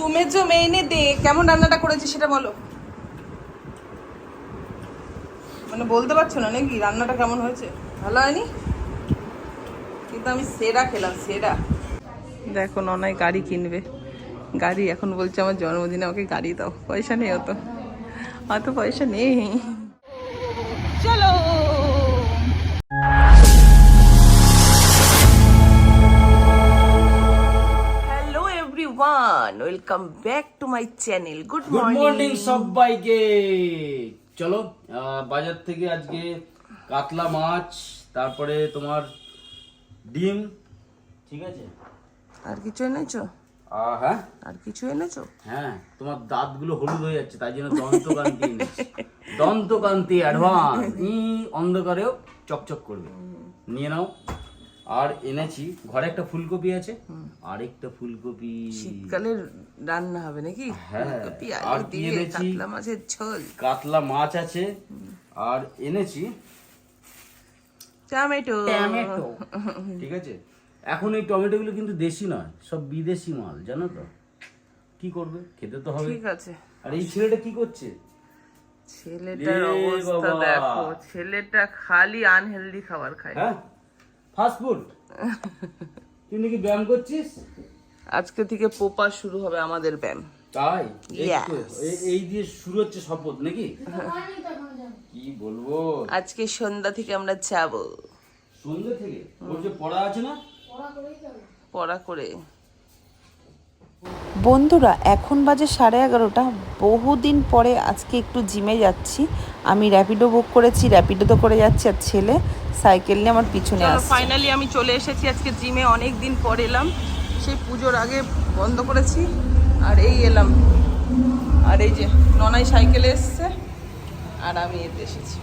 তুমি যে মেইনে দে, কেমন রান্নাটা করেছি সেটা বলো। মানে বলতে পারছ না নাকি রান্নাটা কেমন হয়েছে? ভালো হয়নি? কিন্তু আমি সেরা খেলাম, সেরা। দেখো ননাই গাড়ি কিনবে। গাড়ি এখন বলছে আমার জন্মদিনে আমাকে গাড়ি দাও, পয়সা নেই অত। অত পয়সা নেই। Welcome back to my channel good morning সবাইকে চলো বাজার থেকে আজকে কাতলা মাছ তারপরে তোমার ডিম ঠিক আছে? আর কিছু এনেছো? হ্যাঁ। আর কিছু এনেছো? হ্যাঁ তোমার দাঁতগুলো হলুদ হয়ে যাচ্ছে তাই জন্য দন্তকান্তি দন্তকান্তি অ্যাডভান্স। অন্ধকারেও চকচক করবে। নিয়ে নাও। আর এনেছি ঘরে একটা ফুলকপি আছে। আরেকটা ফুলকপি। শীতকালে রান্না হবে নাকি? হ্যাঁ, ফুলকপি আর দিয়ে? কাতলা মাছের ঝোল। কাতলা মাছ আছে। আর এনেছি টমেটো। টমেটো। ঠিক আছে? এখন এই টমেটোগুলো কিন্তু দেশি নয় সব বিদেশি মাল জানো তো? কি করবে? খেতে তো হবে। ঠিক আছে। আর এই ছেলেটা কি করছে? ছেলেটার অবস্থা দেখো ছেলেটা খালি আনহেলদি খাবার খায়। হ্যাঁ? ফাস্ট ফুড তুই নাকি ব্যায়াম করছিস? আজকে থেকে পোপা শুরু হবে আমাদের ব্যায়াম। তাই? এই দিয়ে শুরু হচ্ছে শপথ নাকি? কি বলব? আজকে সন্ধ্যা থেকে আমরা যাব। সন্ধ্যা থেকে? ওর যে পড়া আছে না? পড়া করে। বন্ধুরা এখন বাজে সাড়ে এগারোটা। বহুদিন পরে আজকে একটু জিমে যাচ্ছি। আমি র্যাপিডো বুক করেছি র্যাপিডো তো করে যাচ্ছি আর ছেলে সাইকেল নিয়ে আমার পিছনে আসছে। ফাইনালি আমি চলে এসেছি আজকে জিমে অনেক দিন পর এলাম। সেই পুজোর আগে বন্ধ করেছি আর এই এলাম। আর এই যে ননাই সাইকেলে এসছে আর আমি এতে এসেছি।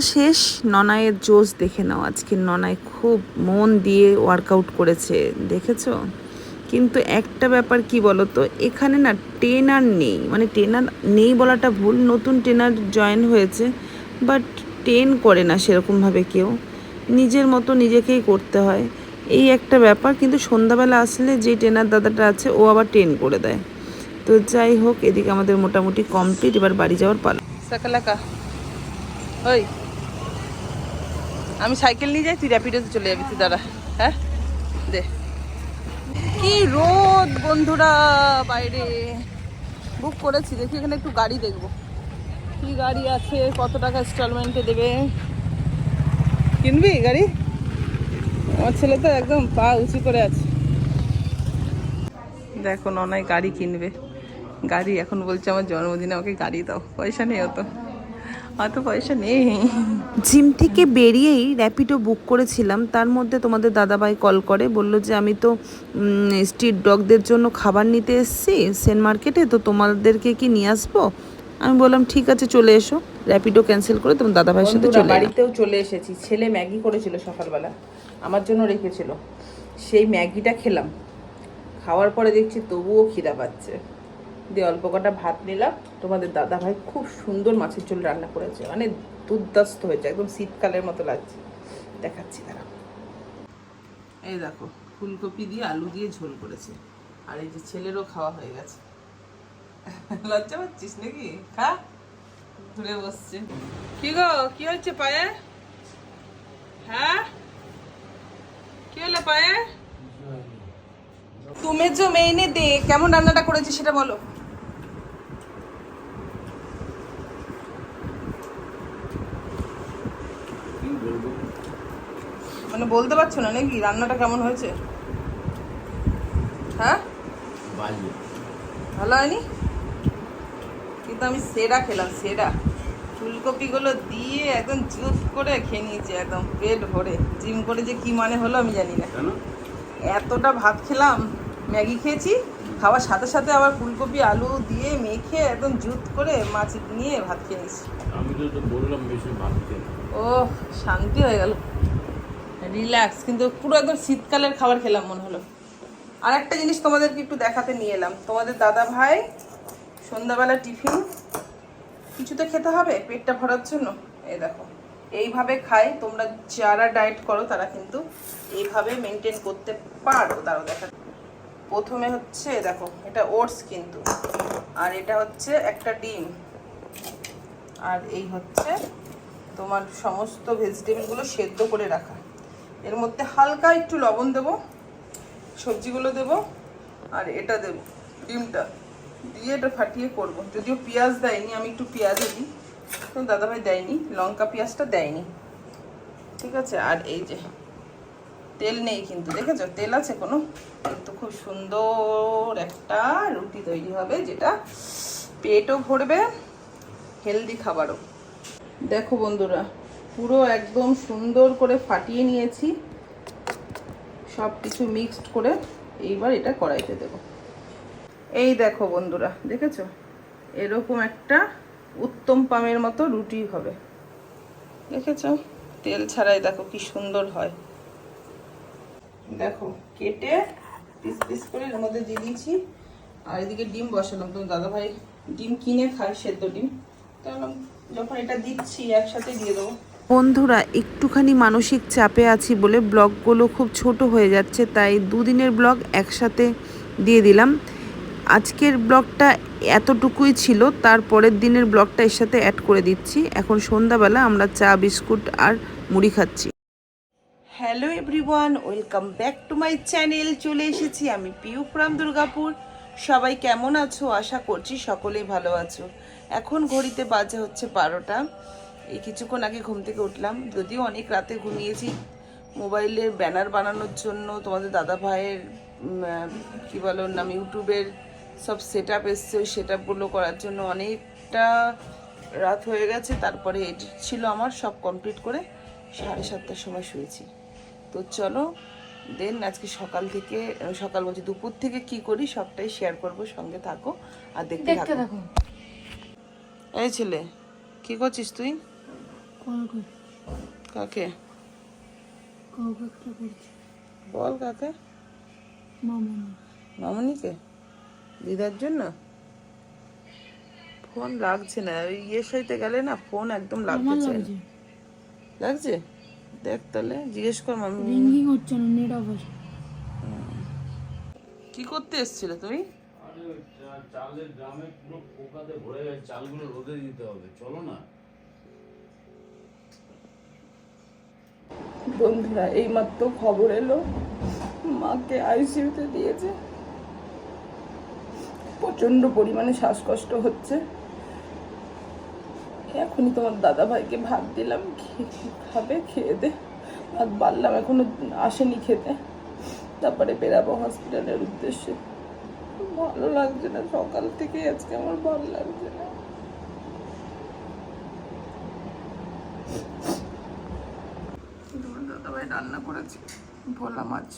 শেষ, ননায়ের জোশ দেখে নাও। আজকে ননায় খুব মন দিয়ে ওয়ার্কআউট করেছে, দেখেছ? কিন্তু একটা ব্যাপার কি বলো তো এখানে না ট্রেনার নেই। মানে ট্রেনার নেই বলাটা ভুল, নতুন ট্রেনার জয়েন হয়েছে বাট ট্রেন করে না সেরকমভাবে কেউ। নিজের মতো নিজেকেই করতে হয়। এই একটা ব্যাপার, কিন্তু সন্ধ্যাবেলা আসলে যে ট্রেনার দাদাটা আছে, ও আবার ট্রেন করে দেয়। তো যাই হোক, এদিকে আমাদের মোটামুটি কমপ্লিট এবার বাড়ি যাওয়ার পালা। সাকালাকা। ওই। আমি সাইকেল নিয়ে যাই, তুই র্যাপিডোতে চলে যাবি, তুই দাঁড়া। হ্যাঁ? দে। কি রোদ বন্ধুরা, বাইরে। বুক করেছি, দেখি এখানে একটু গাড়ি দেখব। কি গাড়ি আছে, কত টাকা ইনস্টলমেন্টে দেবে? কিনবি গাড়ি? আমার ছেলে তো একদম পা উঁচু করে আছে। দেখো, ননাই গাড়ি কিনবে। গাড়ি এখন বলছে আমার জন্মদিনে আমাকে গাড়ি দাও, পয়সা নেই অত। অত পয়সা নেই। জিম থেকে বেরিয়েই র্যাপিডো বুক করেছিলাম। তার মধ্যে তোমাদের দাদাভাই কল করে বলল যে আমি তো স্ট্রিট ডগদের জন্য খাবার নিতে এসেছি সেন মার্কেটে তো তোমাদেরকে কি নিয়ে আসব? আমি বললাম ঠিক আছে চলে এসো। র্যাপিডো ক্যান্সেল করে তোমার দাদাভাইয়ের সাথে চলে বাড়িতেও চলে এসেছি। ছেলে ম্যাগি করেছিল সকালবেলা আমার জন্য রেখেছিল। সেই ম্যাগিটা খেলাম। খাওয়ার পরে দেখছি তবুও খিদা পাচ্ছে। দিয়ে অল্প কটা ভাত নিলাম। তোমাদের দাদা ভাই খুব সুন্দর মাছের ঝোল রান্না করেছে। মানে দুর্দাস্ত হয়েছে, একদম শীতকালের মতো লাগছে। দেখাচ্ছি তারা। এই দেখো, ফুলকপি দিয়ে আলু দিয়ে ঝোল করেছে। আর এই যে ছেলেরও খাওয়া হয়ে গেছে। লজ্জা পাচ্ছিস নাকি? খা, ঘুরে বসছে। কি গো, কি হচ্ছে পায়ে? হ্যাঁ? কি হলো পায়ে? তুমি যে মেইনে দে, কেমন রান্নাটা করেছি সেটা বলো কি বলব মানে বলতে পারছ না নাকি? রান্নাটা কেমন হয়েছে? হ্যাঁ? ভালো হয়নি? কিন্তু আমি সেরা খেলাম সেরা। ফুলকপিগুলো দিয়ে একদম জুস করে খেয়ে নিয়েছি একদম পেট ভরে। জিম করে যে কি মানে হলো আমি জানি না। এতটা ভাত খেলাম ম্যাগি খেয়েছি খাওয়ার সাথে সাথে আবার ফুলকপি আলু দিয়ে মেখে একদম জুত করে মাছ নিয়ে ভাত খেয়ে নিয়েছি। আমি তো তো বললাম বেশি ভাবতে ও শান্তি হয়ে গেল। রিল্যাক্স কিন্তু পুরো একদম শীতকালের খাবার খেলাম মনে হলো। আর একটা জিনিস তোমাদেরকে একটু দেখাতে নিয়ে এলাম। তোমাদের দাদা ভাই সন্ধ্যাবেলা টিফিন, কিছু তো খেতে হবে পেটটা ভরার জন্য? এই দেখো, এইভাবে খায় তোমরা যারা ডায়েট করো তারা কিন্তু এইভাবে মেনটেন করতে পারো, তারও দেখা। প্রথমে হচ্ছে দেখো, এটা ওটস কিন্তু, আর এটা হচ্ছে একটা ডিম। আর এই হচ্ছে তোমার সমস্ত ভেজিটেবলগুলো সেদ্ধ করে রাখা। এর মধ্যে হালকা একটু লবণ দেবো, সবজিগুলো দেবো, আর এটা দেবো, ডিমটা। দিয়ে এটা ফাটিয়ে করব। যদিও পেঁয়াজ দেয়নি, আমি একটু পেঁয়াজ দিই তো দাদাভাই দেয়নি, লঙ্কা পেঁয়াজটা দেয়নি। ঠিক আছে? আর এই যে, তেল নেই কিন্তু, দেখেছ? তেল আছে কোনো? কিন্তু খুব সুন্দর একটা রুটি তৈরি হবে, যেটা পেটও ভরবে হেলদি খাবারও। দেখো বন্ধুরা পুরো একদম সুন্দর করে ফাটিয়ে নিয়েছি। সব কিছু মিক্সড করে এইবার এটা কড়াইতে দেব। এই দেখো বন্ধুরা, দেখেছ? এরকম একটা উত্তম পামের মতো রুটি হবে। দেখেছ? তেল ছাড়াই দেখো কি সুন্দর হয়। দেখো, কেটে পিস পিস করে এর মধ্যে দিয়ে দিয়েছি। আর এদিকে ডিম বসালাম। তো দাদা ভাই ডিম কিনে খায়, সেদ্ধ ডিম। তো যখন এটা দিচ্ছি, একসাথে দিয়ে দেবো। বন্ধুরা, একটুখানি মানসিক চাপে আছি বলে ব্লগগুলো খুব ছোট হয়ে যাচ্ছে, তাই দুদিনের ব্লগ একসাথে দিয়ে দিলাম। আজকের ব্লগটা এতটুকুই ছিল তারপরের দিনের ব্লগটা এর সাথে অ্যাড করে দিচ্ছি। এখন সন্ধ্যাবেলা আমরা চা, বিস্কুট আর মুড়ি খাচ্ছি। Hello everyone welcome back to my channel চলে এসেছি আমি পিউ ফ্রাম দুর্গাপুর। সবাই কেমন আছো? আশা করছি সকলেই ভালো আছো। এখন ঘড়িতে বাজে হচ্ছে বারোটা। এই কিছুক্ষণ আগে ঘুম থেকে উঠলাম যদিও অনেক রাতে ঘুমিয়েছি। মোবাইলের ব্যানার বানানোর জন্য তোমাদের দাদা ভাইয়ের কী বলো নাম ইউটিউবের সব সেট আপ এসছে ওই সেট আপগুলো করার জন্য অনেকটা রাত হয়ে গেছে। তারপরে এডিট ছিল আমার সব কমপ্লিট করে সাড়ে সাতটার সময় শুয়েছি। তো চলো দেন আজকে সকাল থেকে সকাল বলছি দুপুর থেকে কি করি সবটাই শেয়ার করব সঙ্গে থাকো আর দেখতে থাকো। এই ছেলে কি করছিস তুই? কাকে? বল কাকে? মামনিকে? দিদার জন্য? ফোন লাগছে না। ওই ইয়ের সাইতে গেলে না ফোন একদম না। লাগছে। দেখ তাহলে জিজ্ঞেস কর মামি হচ্ছে না নেট অফ আছে। কি করতে এসেছিলে তুমি? চালের গ্রামে পুরো পোকাতে ভরে গেছে। চালগুলো রোদে দিতে হবে। চলো না। বন্ধুরা, এইমাত্র খবর এলো, মাকে আইসিইউতে দিয়েছে। প্রচণ্ড পরিমাণে শ্বাসকষ্ট হচ্ছে। এখনই তোমার দাদা ভাইকে ভাত দিলাম খাবে, খেয়ে দে। ভাত বাড়লাম, এখনও আসেনি খেতে। তারপরে বেরাবো হসপিটালের উদ্দেশ্যে। ভালো লাগছে না, সকাল থেকে আজকে আমার ভালো লাগছে না। দাদাভাই রান্না করেছে। ভোলা মাছ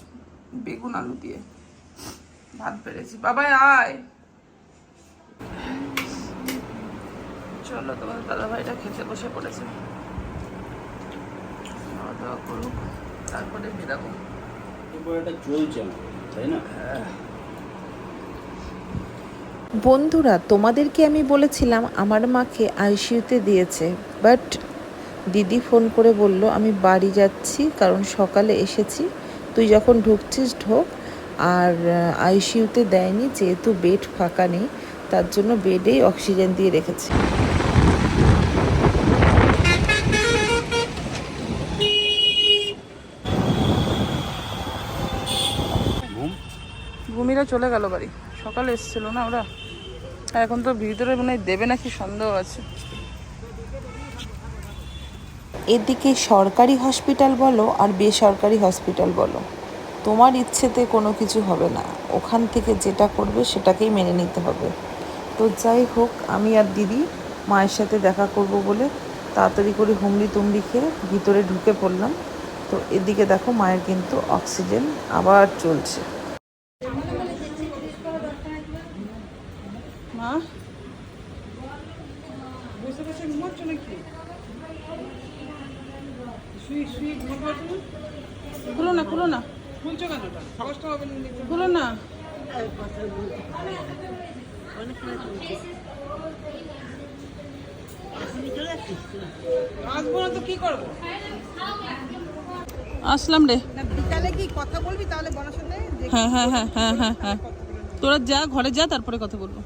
বেগুন আলু দিয়ে। ভাত পেরেছি বাবাই আয়। চলো তোমার দাদাভাইটা খেতে বসে পড়েছে। খাওয়া দাওয়া করুক তারপরে বেরাবো। চলছে তাই না? বন্ধুরা তোমাদেরকে আমি বলেছিলাম আমার মাকে আইসিইউতে দিয়েছে বাট দিদি ফোন করে বলল আমি বাড়ি যাচ্ছি কারণ সকালে এসেছি। তুই যখন ঢুকছিস ঢোক। আর আইসিইউতে দেয়নি যেহেতু বেড ফাঁকা নেই তার জন্য বেডেই অক্সিজেন দিয়ে রেখেছে। ঘুম? ভূমিরা চলে গেল বাড়ি। সকালে এসেছিল না ওরা? আর এখন তো ভিতরে মনে হয় দেবে নাকি সন্দেহ আছে। এদিকে সরকারি হসপিটাল বলো আর বেসরকারি হসপিটাল বলো, তোমার ইচ্ছেতে কোনো কিছু হবে না। ওখান থেকে যেটা করবে সেটাকেই মেনে নিতে হবে। তো যাই হোক, আমি আর দিদি মায়ের সাথে দেখা করব বলে তাড়াতাড়ি করে হুমড়ি তুমড়ি খেয়ে ভিতরে ঢুকে পড়লাম। তো এদিকে দেখো মায়ের কিন্তু অক্সিজেন আবার চলছে। মা শুই শুই ঘুমাচ্ছ না খুলো না খুলো না। খুলছো কেন খুলো না। আসব না তো কি করব? আসলাম রে। বিকালে কি কথা বলবি? তাহলে বলার সাথে হ্যাঁ হ্যাঁ হ্যাঁ হ্যাঁ হ্যাঁ হ্যাঁ। তোরা যা ঘরে যা তারপরে কথা বলব।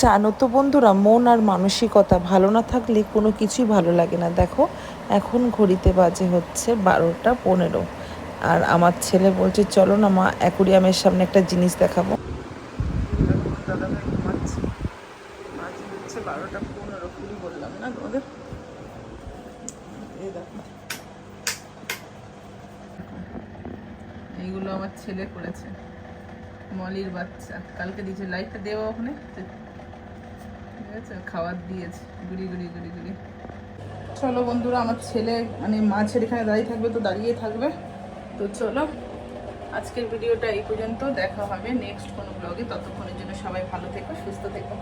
জানো তো বন্ধুরা, মন আর মানসিকতা ভালো না থাকলে কোনো কিছুই ভালো লাগে না। দেখো, এখন ঘড়িতে বাজে হচ্ছে বারোটা পনেরো। আর আমার ছেলে বলছে, চলো না মা, অ্যাকুরিয়ামের সামনে একটা জিনিস দেখাবো। বারোটা বললাম না এইগুলো আমার ছেলে করেছে। মলির বাচ্চা। কালকে দিয়েছে। লাইটটা দেওয়া ওখানে। আছে খাবার দিয়েছে চলো বন্ধুরা, আমার ছেলে মানে মাছের এখানে দাঁড়িয়ে থাকবে তো দাঁড়িয়ে থাকবে। তো চলো, আজকের ভিডিওটা এই পর্যন্ত, দেখা হবে নেক্সট কোনো ব্লগে ততক্ষণের জন্য সবাই ভালো থেকো, সুস্থ থেকো।